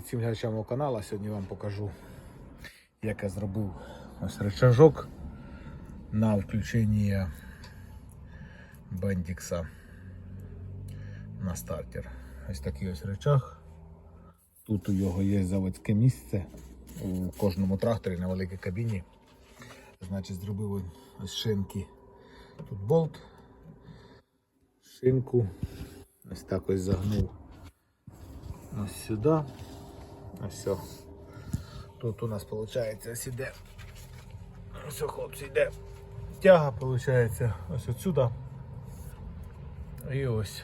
Всім глядачам мого каналу сьогодні вам покажу, як я зробив ось рычажок на включення бендікса на стартер. Ось такий ось рычаг. Тут у його є заводське місце у кожному тракторі на великій кабіні. Значить, зробив ось шинки. Тут болт, шинку. Ось так ось загнув ось сюди. Ось все. Тут у нас виходить ось. Ось, хлопці, йде. Тяга виходить ось отсюда. І ось.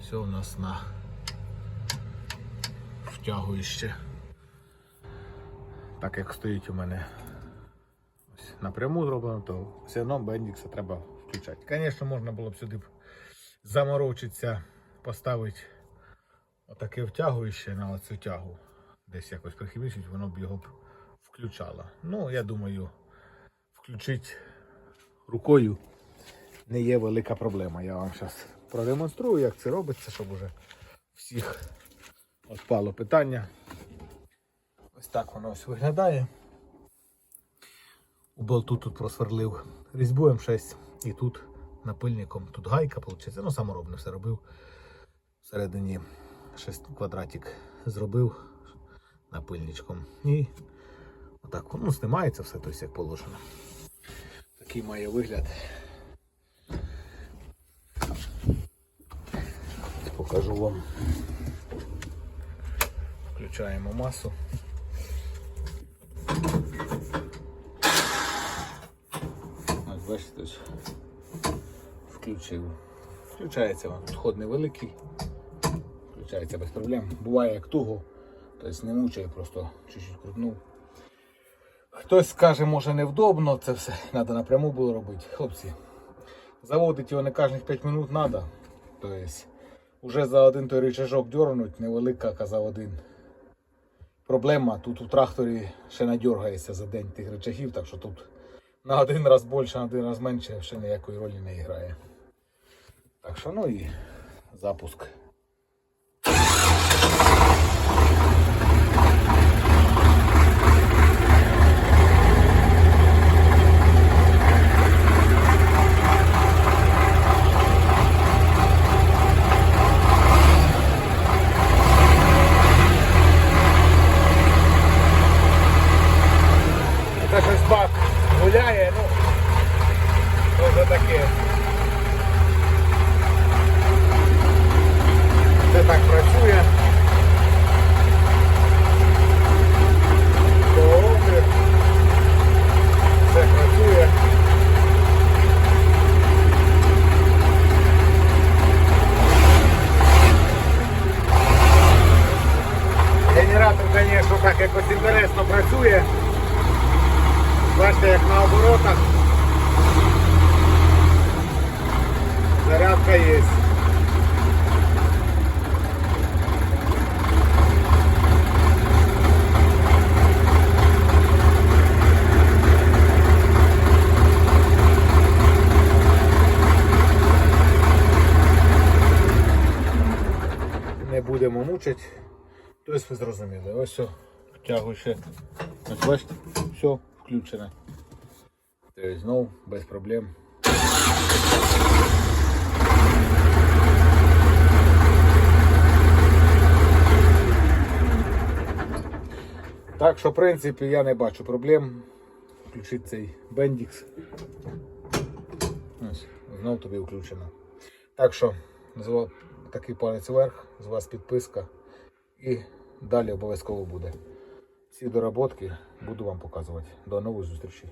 Все у нас на втягующе. Так як стоїть у мене ось напряму зроблено, то все одно бендікса треба включати. Звісно, можна було б сюди заморочитися, поставити отаке втягующе на цю тягу. Десь якось прихимічить, воно б його б включало. Ну, я думаю, включити рукою не є велика проблема. Я вам зараз продемонструю, як це робиться, щоб уже всіх відпало питання. Ось так воно ось виглядає. У болту тут просверлив різьбу М6 і тут напильником, тут гайка, виходить. Ну, саморобне все робив. Всередині 6 квадратик зробив напильничком. І отак ну, знімається все, тобто як положено. Такий має вигляд. Покажу вам. Включаємо масу. Ось бачите, включив. Включається він. Тут ход невеликий. Включається без проблем. Буває як туго, тобто не мучає, просто чуть-чуть крутнув. Хтось скаже, може невдобно, це все треба напряму було робити. Хлопці, заводити його не кожних 5 минут треба. Тобто, вже за один той рычажок дернуть, невелика, казав один. Проблема, тут у тракторі ще надергається за день тих рычагів, так що тут на один раз більше, на один раз менше, ще ніякої ролі не грає. Так що, ну і запуск. Це щось бак гуляє, ну, то вже таке. Це так працює. Все працює. Генератор, звісно, так якось інтересно працює. Бачите, як на оборотах. Є. Не будемо мучити. Тобто ви зрозуміли. Ось все, втягую ще. Бачите, все включено. Тобто знову без проблем. Так що, в принципі, я не бачу проблем. Включити цей бендікс. Ось, Знову тобі включено. Так що, такий палець вверх, з вас підписка. І далі обов'язково буде. Всі доработки буду вам показувати. До нових зустрічей.